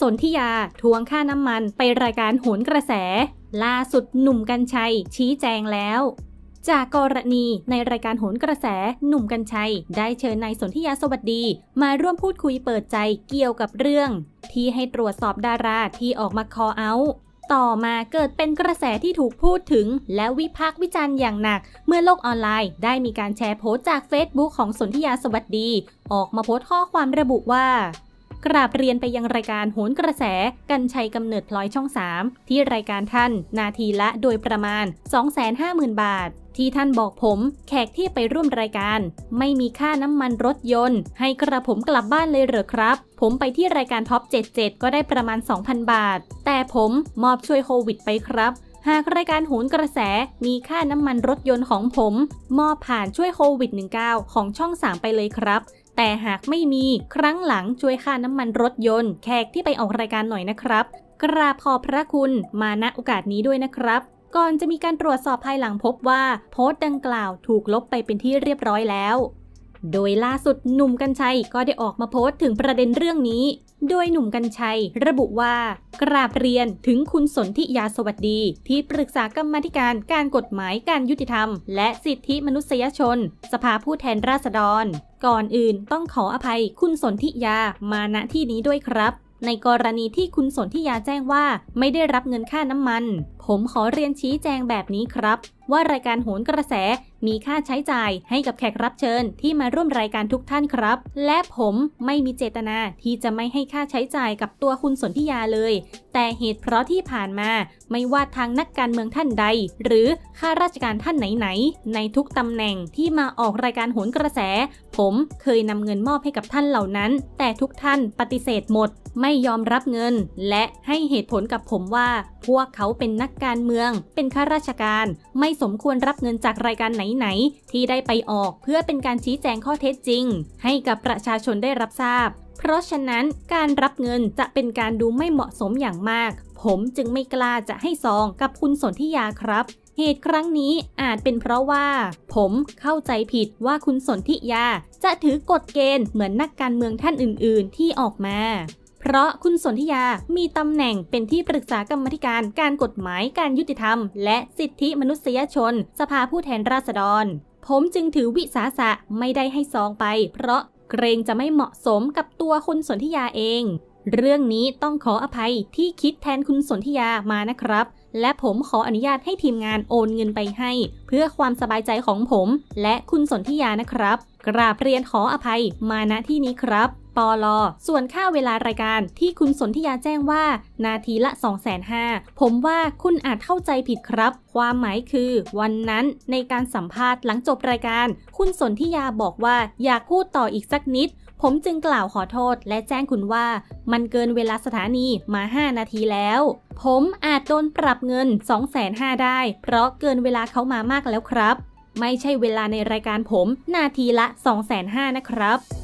สนธิยาทวงค่าน้ำมันไปรายการโหนกระแส ล่าสุดหนุ่มกัญชัย ชี้แจงแล้ว จากกรณีในรายการโหนกระแส หนุ่มกัญชัย ได้เชิญนายสนธิยาสวัสดี มาร่วมพูดคุยเปิดใจเกี่ยวกับเรื่อง ที่ให้ตรวจสอบดาราที่ออกมาคอเอาต่อมาเกิดเป็นกระแสที่ถูกพูดถึง และวิพากษ์วิจารณ์อย่างหนัก เมื่อโลกออนไลน์ได้มีการแชร์โพสต์จาก Facebook ของสนธิยาสวัสดี ออกมาโพสต์ข้อความระบุว่า กราบเรียนไปยังรายการโหนกระแสกันชัยกำเนิดพลอยช่อง 3 ที่รายการท่าน นาทีละโดยประมาณ 250,000 บาท ที่ท่านบอกผมแขกที่ไปร่วมรายการ ไม่มีค่าน้ำมันรถยนต์ ให้กระผมกลับบ้านเลยเหรอครับ ผมไปที่รายการท็อป 77 ก็ได้ประมาณ 2,000 บาท แต่ผมมอบช่วยโควิดไปครับหากรายการโหนกระแสมีค่าน้ำมันรถยนต์ของผม มอบผ่านช่วยโควิด -19 ของช่อง 3 ไปเลยครับ แต่หากไม่มีครั้งหลังช่วยค่าน้ำมันรถยนต์ แขกที่ไปออกรายการหน่อยนะครับ กราบขอบพระคุณมาณโอกาสนี้ด้วยนะครับ ก่อนจะมีการตรวจสอบภายหลังพบว่า โพสต์ดังกล่าวถูกลบไปเป็นที่เรียบร้อยแล้วโดยล่าสุดหนุ่มกัญชัยก็ได้ออกมาโพสต์ถึงประเด็นเรื่องนี้ โดยหนุ่มกัญชัยระบุว่า กราบเรียนถึงคุณสนธิยาสวัสดี ที่ปรึกษากรรมาธิการการกฎหมายการยุติธรรม และสิทธิมนุษยชน สภาผู้แทนราษฎร ก่อนอื่นต้องขออภัยคุณสนธิยามาณที่นี้ด้วยครับ ในกรณีที่คุณสนธิยาแจ้งว่าไม่ได้รับเงินค่าน้ำมัน ผมขอเรียนชี้แจงแบบนี้ครับ ว่ารายการโหนกระแสมีค่าใช้จ่ายให้กับแขกรับเชิญที่มาร่วมรายการทุกท่านครับ และผมไม่มีเจตนาที่จะไม่ให้ค่าใช้จ่ายกับตัวคุณสนธิยาเลย แต่เหตุเพราะที่ผ่านมาไม่ว่าทางนักการเมืองท่านใด หรือข้าราชการท่านไหนๆในทุกตำแหน่งที่มาออกรายการโหนกระแส ผมเคยนำเงินมอบให้กับท่านเหล่านั้น แต่ทุกท่านปฏิเสธหมด ไม่ยอมรับเงิน และให้เหตุผลกับผมว่า พวกเขาเป็นนักการเมือง เป็นข้าราชการ ไม่สมควรรับเงินจากรายการไหนๆที่ได้ไปออกเพื่อเป็นการชี้แจงข้อเท็จจริง ให้กับประชาชนได้รับทราบ เพราะฉะนั้นการรับเงินจะเป็นการดูไม่เหมาะสมอย่างมาก ผมจึงไม่กล้าจะให้ซองกับคุณสนธิยาครับเหตุครั้งนี้อาจเป็นเพราะว่า ผมเข้าใจผิดว่าคุณสนธิยา จะถือกฎเกณฑ์เหมือนนักการเมืองท่านอื่น ๆ ที่ออกมา เพราะคุณสนธิยามีตำแหน่งเป็นที่ปรึกษากรรมาธิการการกฎหมายการยุติธรรม และสิทธิมนุษยชน สภาผู้แทนราษฎร ผมจึงถือวิสาสะไม่ได้ให้ซองไป เพราะ เกรงจะไม่เหมาะสมกับตัวคุณสนธิยาเอง เรื่องนี้ต้องขออภัยที่คิดแทนคุณสนธิยามานะครับ และผมขออนุญาตให้ทีมงานโอนเงินไปให้ เพื่อความสบายใจของผม และคุณสนธิยานะครับ กราบเรียนขออภัยมาณที่นี้ครับ ปอลอส่วนค่าเวลารายการที่คุณสนธิยาแจ้งว่า นาทีละ 2 5 0 0 0ผมว่าคุณอาจเข้าใจผิดครับ ความหมายคือ วันนั้นในการสัมภาษณ์หลังจบรายการ คุณสนธิยาบอกว่าอยากพูดต่ออีกสักนิด ผมจึงกล่าวขอโทษ และแจ้งคุณว่า มันเกินเวลาสถานีมา 5 นาทีแล้ว ผมอาจโดนปรับเงิน 2 5 0 0 0 ได้ เพราะเกินเวลาเขามามากแล้วครับ ไม่ใช่เวลาในรายการผม นาทีละ 2 5 0 0 0นะครับ